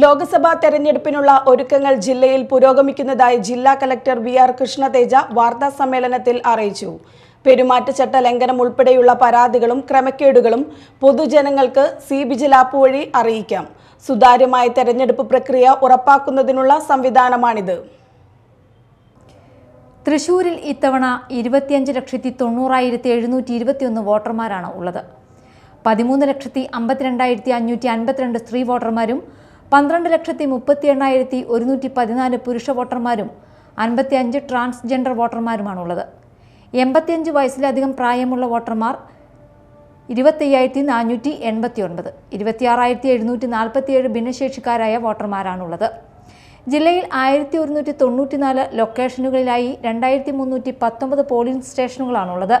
ലോക്സഭാ തെരഞ്ഞെടുപ്പിനുള്ള ഒരുക്കങ്ങൾ ജില്ലയിൽ പുരോഗമിക്കുന്നതായി ജില്ലാ കലക്ടർ വി ആർ കൃഷ്ണതേജ വാർത്താ സമ്മേളനത്തിൽ അറിയിച്ചു. പെരുമാറ്റച്ചട്ട ലംഘനം ഉൾപ്പെടെയുള്ള പരാതികളും ക്രമക്കേടുകളും പൊതുജനങ്ങൾക്ക് സി വിജിൽ ആപ്പ് വഴി അറിയിക്കാം. സുതാര്യമായ തെരഞ്ഞെടുപ്പ് പ്രക്രിയ ഉറപ്പാക്കുന്നതിനുള്ള സംവിധാനമാണിത്. തൃശൂരിൽ ഇത്തവണ ഇരുപത്തിയഞ്ച് ലക്ഷത്തി തൊണ്ണൂറായിരത്തി എഴുന്നൂറ്റി ഇരുപത്തിയൊന്ന് വോട്ടർമാരാണ് ഉള്ളത്. പതിമൂന്ന് ലക്ഷത്തി അമ്പത്തിരണ്ടായിരത്തി അഞ്ഞൂറ്റി അൻപത്തിരണ്ട് സ്ത്രീ വോട്ടർമാരും പന്ത്രണ്ട് ലക്ഷത്തി മുപ്പത്തി എണ്ണായിരത്തി ഒരുന്നൂറ്റി പതിനാല് പുരുഷ വോട്ടർമാരും അൻപത്തിയഞ്ച് ട്രാൻസ്ജെൻഡർ വോട്ടർമാരുമാണുള്ളത്. എൺപത്തിയഞ്ച് വയസ്സിലധികം പ്രായമുള്ള വോട്ടർമാർ ഇരുപത്തയ്യായിരത്തി നാനൂറ്റി എൺപത്തി ഒൻപത് ഇരുപത്തിയാറായിരത്തി എഴുന്നൂറ്റി നാൽപ്പത്തിയേഴ് ഭിന്നശേഷിക്കാരായ വോട്ടർമാരാണുള്ളത്. ജില്ലയിൽ ആയിരത്തി ഒരുന്നൂറ്റി തൊണ്ണൂറ്റിനാല് ലൊക്കേഷനുകളിലായി രണ്ടായിരത്തി മുന്നൂറ്റി പത്തൊമ്പത് പോളിംഗ് സ്റ്റേഷനുകളാണുള്ളത്.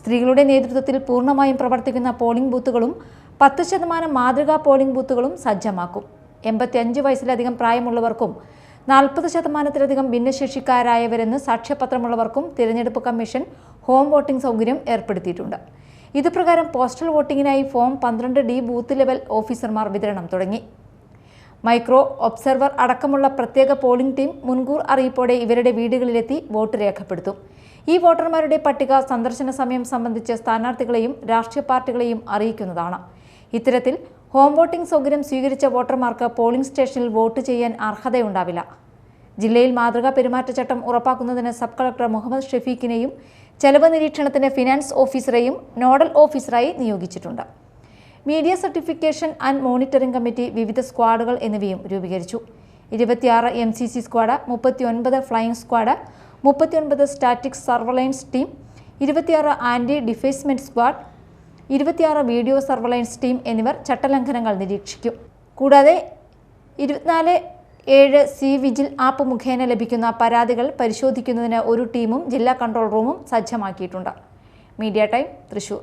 സ്ത്രീകളുടെ നേതൃത്വത്തിൽ പൂർണമായും പ്രവർത്തിക്കുന്ന പോളിംഗ് ബൂത്തുകളും പത്ത് ശതമാനം മാതൃകാ പോളിംഗ് ബൂത്തുകളും സജ്ജമാക്കും. എൺപത്തിയഞ്ച് വയസ്സിലധികം പ്രായമുള്ളവർക്കും നാൽപ്പത് ശതമാനത്തിലധികം ഭിന്നശേഷിക്കാരായവരെന്ന് സാക്ഷ്യപത്രമുള്ളവർക്കും തിരഞ്ഞെടുപ്പ് കമ്മീഷൻ ഹോം വോട്ടിംഗ് സൗകര്യം ഏർപ്പെടുത്തിയിട്ടുണ്ട്. ഇതുപ്രകാരം പോസ്റ്റൽ വോട്ടിങ്ങിനായി ഫോം പന്ത്രണ്ട് ഡി ബൂത്ത് ലെവൽ ഓഫീസർമാർ വിതരണം തുടങ്ങി. മൈക്രോ ഒബ്സർവർ അടക്കമുള്ള പ്രത്യേക പോളിംഗ് ടീം മുൻകൂർ അറിയിപ്പോടെ ഇവരുടെ വീടുകളിലെത്തി വോട്ട് രേഖപ്പെടുത്തും. ഈ വോട്ടർമാരുടെ പട്ടിക സന്ദർശന സമയം സംബന്ധിച്ച് സ്ഥാനാർത്ഥികളെയും രാഷ്ട്രീയ പാർട്ടികളെയും അറിയിക്കുന്നതാണ്. ഇത്തരത്തിൽ ഹോം വോട്ടിംഗ് സൗകര്യം സ്വീകരിച്ച വോട്ടർമാർക്ക് പോളിംഗ് സ്റ്റേഷനിൽ വോട്ട് ചെയ്യാൻ അർഹതയുണ്ടാവില്ല. ജില്ലയിൽ മാതൃകാ പെരുമാറ്റച്ചട്ടം ഉറപ്പാക്കുന്നതിന് സബ് കളക്ടർ മുഹമ്മദ് ഷെഫീഖിനെയും ചെലവ് നിരീക്ഷണത്തിന് ഫിനാൻസ് ഓഫീസറെയും നോഡൽ ഓഫീസറായി നിയോഗിച്ചിട്ടുണ്ട്. Media certification and monitoring committee വിവിധ സ്ക്വാഡുകൾ എന്നിവയും രൂപീകരിച്ചു. ഇരുപത്തിയാറ് എം സി സി സ്ക്വാഡ് മുപ്പത്തിയൊൻപത് ഫ്ലൈയിങ് സ്ക്വാഡ് മുപ്പത്തിയൊൻപത് സ്റ്റാറ്റിക് സർവലൈൻസ് ടീം ഇരുപത്തിയാറ് ആന്റി ഡിഫേസ്മെന്റ് സ്ക്വാഡ് ഇരുപത്തിയാറ് വീഡിയോ സർവലൈൻസ് ടീം എന്നിവർ ചട്ടലംഘനങ്ങൾ നിരീക്ഷിക്കും. കൂടാതെ ഇരുപത്തിനാല് ഏഴ് സി വിജിൽ ആപ്പ് മുഖേന ലഭിക്കുന്ന പരാതികൾ പരിശോധിക്കുന്നതിന് ഒരു ടീമും ജില്ലാ കൺട്രോൾ റൂമും സജ്ജമാക്കിയിട്ടുണ്ട്. Media time Thrissur.